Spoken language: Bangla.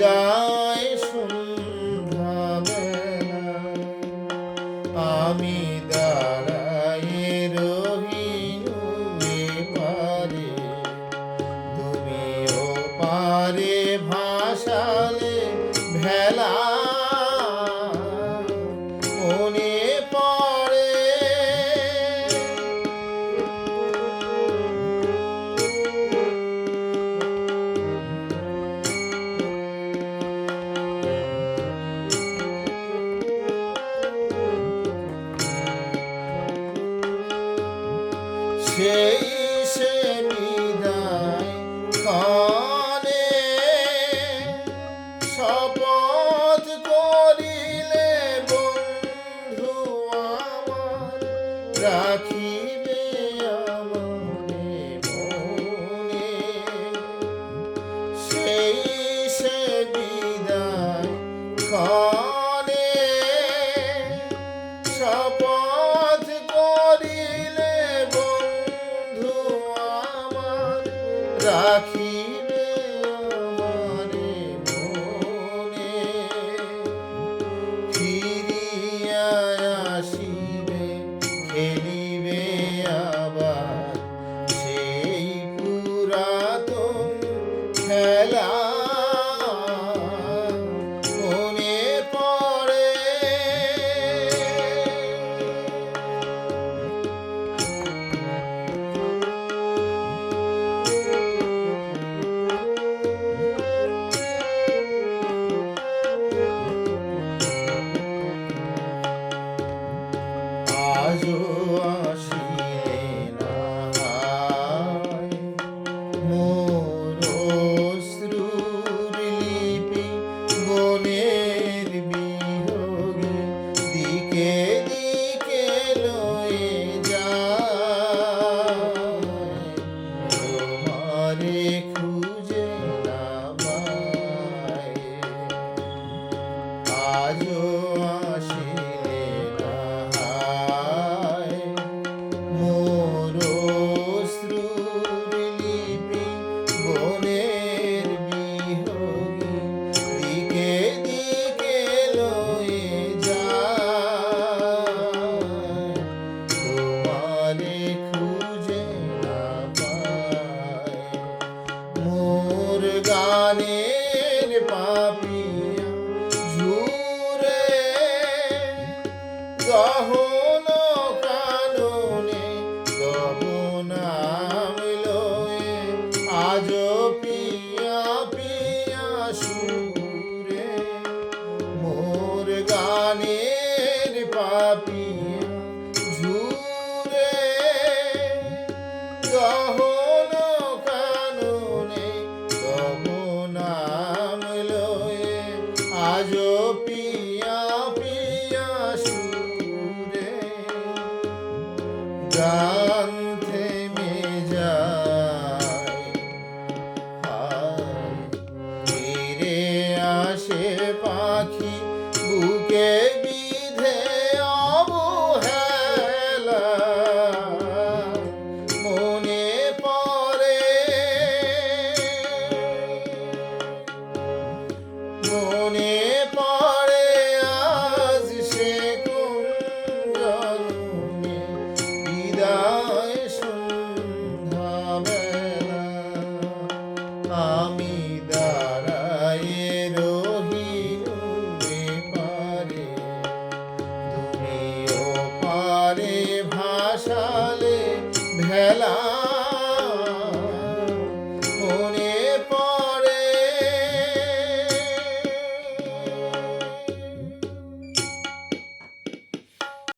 செய்தார் সেই সে নিদায় কানে সপ সাখী প্রাণের পাপিয়া ঝুরে গহন কাননে গহনাম লয়ে আজ পিয়া পিয়া শুয়ে গান থেমে যায় ফিরে আসে পাখি বুকে বিধে অবহেলা। মনে পড়ে। মনে